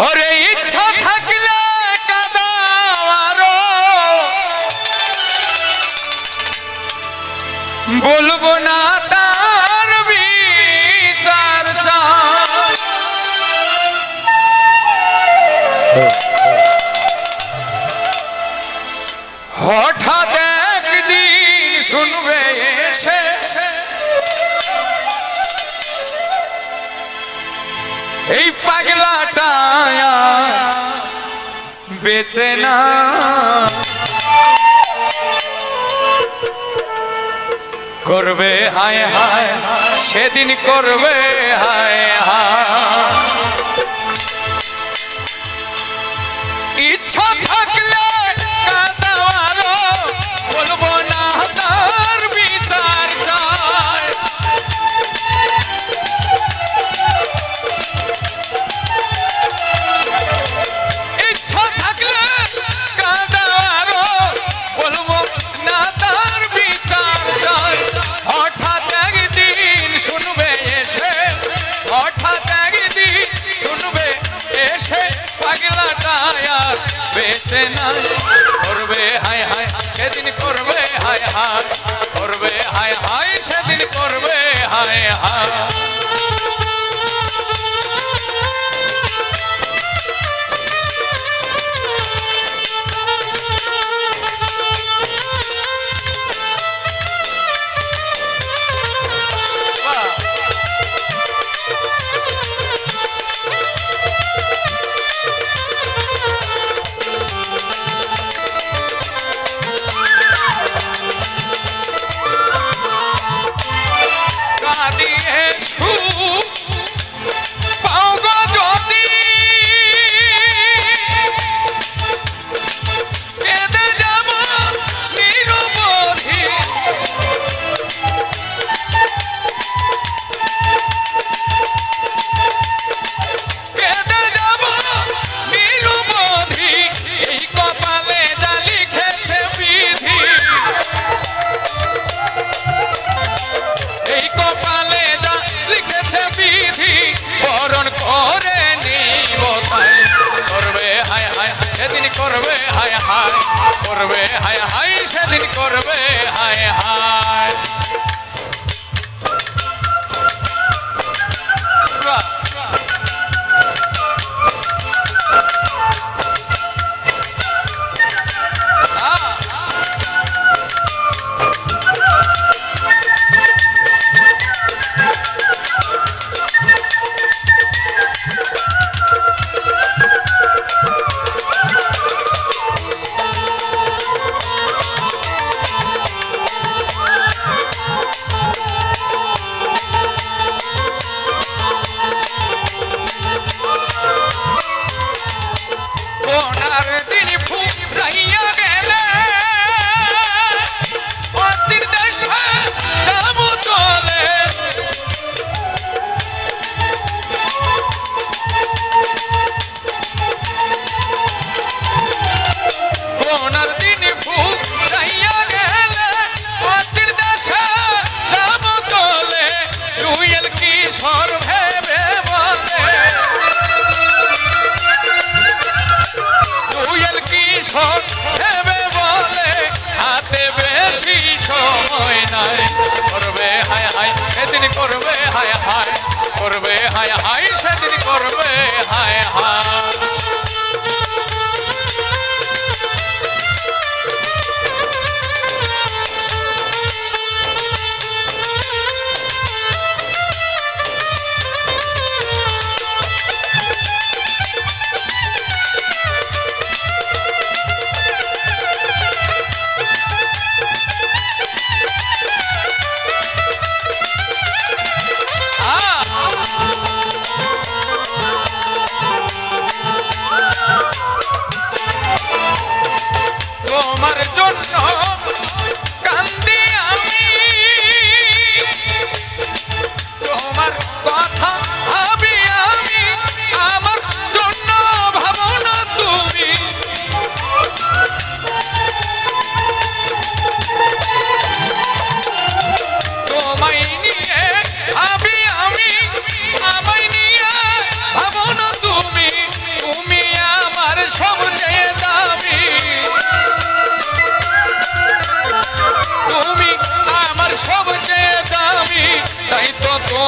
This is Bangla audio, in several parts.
ওরে ইচ্ছা থাকলে কাদাওয়ারো বলব না তার বিচার হঠাৎ একদিন শুনবে এসে বেচে না। করবে হায় হায় সেদিন করবে হায় হায়। ইচ্ছা নাই করবে হায় হায় সেদিন করবে হায় হায়। করবে হায় হায় সেদিন করবে। সেদিন করবে হায় হায়। করবে হায় হায় সেদিন করবে হায় হায়।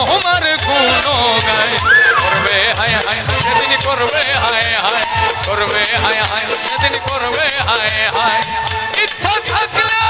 তোমার গুণ গায় করবে, হায় হায় সেদিন করবে, হায় হায়, করবে, হায় হায় সেদিন করবে হায় হায়। ইচ্ছা থাকলে